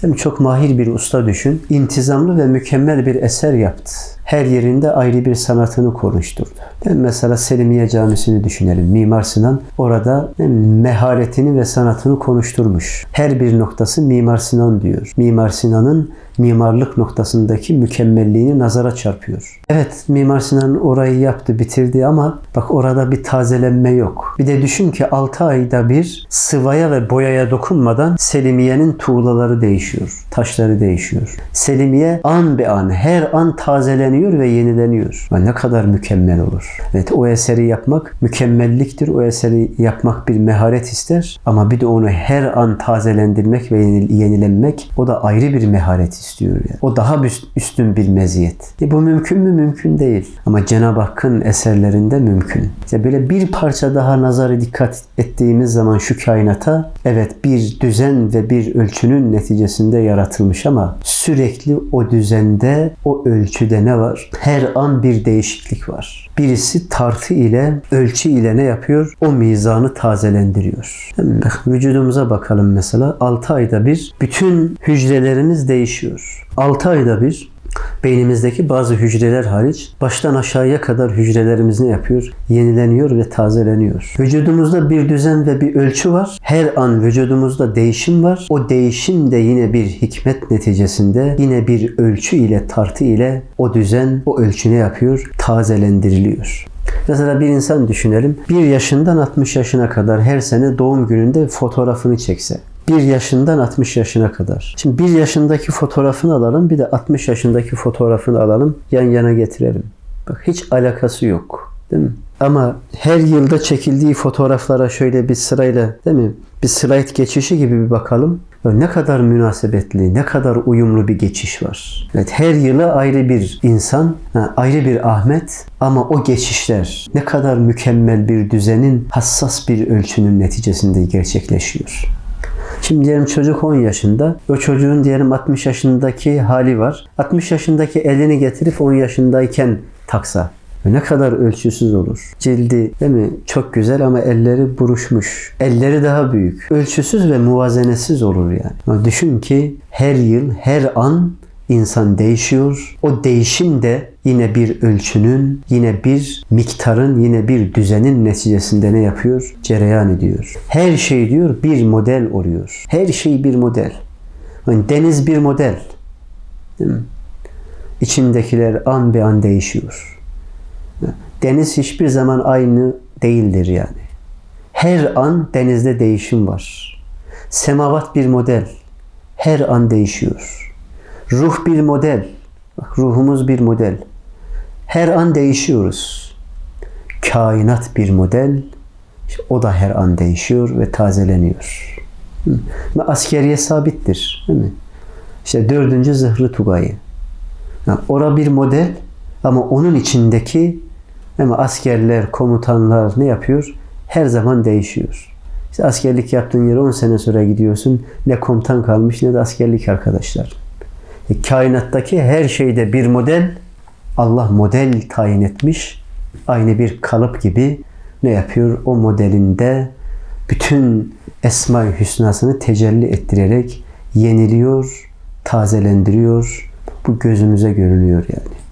Hem çok mahir bir usta düşün, intizamlı ve mükemmel bir eser yaptı. Her yerinde ayrı bir sanatını konuşturdu. Hem mesela Selimiye Camisi'ni düşünelim. Mimar Sinan orada meharetini ve sanatını konuşturmuş. Her bir noktası Mimar Sinan diyor. Mimar Sinan'ın mimarlık noktasındaki mükemmelliğini nazara çarpıyor. Evet Mimar Sinan orayı yaptı, bitirdi ama bak orada bir tazelenme yok. Bir de düşün ki 6 ayda bir sıvaya ve boyaya dokunmadan Selimiye'nin tuğlaları değişiyor, taşları değişiyor. Selimiye an be an, her an tazeleniyor ve yenileniyor. Ama ne kadar mükemmel olur. Evet o eseri yapmak mükemmelliktir. O eseri yapmak bir meharet ister ama bir de onu her an tazelendirmek ve yenil- yenilenmek o da ayrı bir meharet istiyor. Yani. O daha üst- üstün bir meziyet. E bu mümkün mü? Mümkün değil. Ama Cenab-ı Hakk'ın eserlerinde mümkün. İşte böyle bir parça daha nazarı dikkat ettiğimiz zaman şu kainata evet bir düzen ve bir ölçünün neticesinde yaratılmış ama sürekli o düzende, o ölçüde ne var? Her an bir değişiklik var. Birisi tartı ile, ölçü ile ne yapıyor? O mizanı tazelendiriyor. Vücudumuza bakalım mesela. 6 ayda bir bütün hücreleriniz değişiyor. 6 ayda bir beynimizdeki bazı hücreler hariç baştan aşağıya kadar hücrelerimiz ne yapıyor? Yenileniyor ve tazeleniyor. Vücudumuzda bir düzen ve bir ölçü var. Her an vücudumuzda değişim var. O değişim de yine bir hikmet neticesinde yine bir ölçü ile tartı ile o düzen, o ölçü ne yapıyor? Tazelendiriliyor. Mesela bir insan düşünelim. 1 yaşından 60 yaşına kadar her sene doğum gününde fotoğrafını çekse. 1 yaşından 60 yaşına kadar. Şimdi 1 yaşındaki fotoğrafını alalım bir de 60 yaşındaki fotoğrafını alalım yan yana getirelim. Bak hiç alakası yok. Değil mi? Ama her yılda çekildiği fotoğraflara şöyle bir sırayla değil mi? Bir slide geçişi gibi bir bakalım. Ne kadar münasebetli, ne kadar uyumlu bir geçiş var. Evet, her yıla ayrı bir insan, ayrı bir Ahmet ama o geçişler ne kadar mükemmel bir düzenin hassas bir ölçünün neticesinde gerçekleşiyor. Şimdi diyelim çocuk 10 yaşında. O çocuğun diyelim 60 yaşındaki hali var. 60 yaşındaki elini getirip 10 yaşındayken taksa. Ne kadar ölçüsüz olur. Cildi değil mi? Çok güzel ama elleri buruşmuş. Elleri daha büyük. Ölçüsüz ve muvazenesiz olur yani. Ama düşün ki her yıl, her an insan değişiyor. O değişim de yine bir ölçünün, yine bir miktarın, yine bir düzenin neticesinde ne yapıyor? Cereyan ediyor. Her şey diyor bir model oluyor. Her şey bir model. Yani deniz bir model. Değil mi? İçindekiler an be an değişiyor. Deniz hiçbir zaman aynı değildir yani. Her an denizde değişim var. Semavat bir model. Her an değişiyor. Ruh bir model. Ruhumuz bir model. Her an değişiyoruz. Kainat bir model. O da her an değişiyor ve tazeleniyor. Ve askeriye sabittir. Değil mi? İşte dördüncü zırhlı tugayı. Yani ora bir model ama onun içindeki ama askerler, komutanlar ne yapıyor? Her zaman değişiyor. İşte askerlik yaptığın yere 10 sene sonra gidiyorsun. Ne komutan kalmış ne de askerlik arkadaşlar. Kainattaki her şeyde bir model Allah model tayin etmiş. Aynı bir kalıp gibi ne yapıyor? O modelinde bütün Esma-i Hüsna'sını tecelli ettirerek yeniliyor, tazelendiriyor. Bu gözümüze görünüyor yani.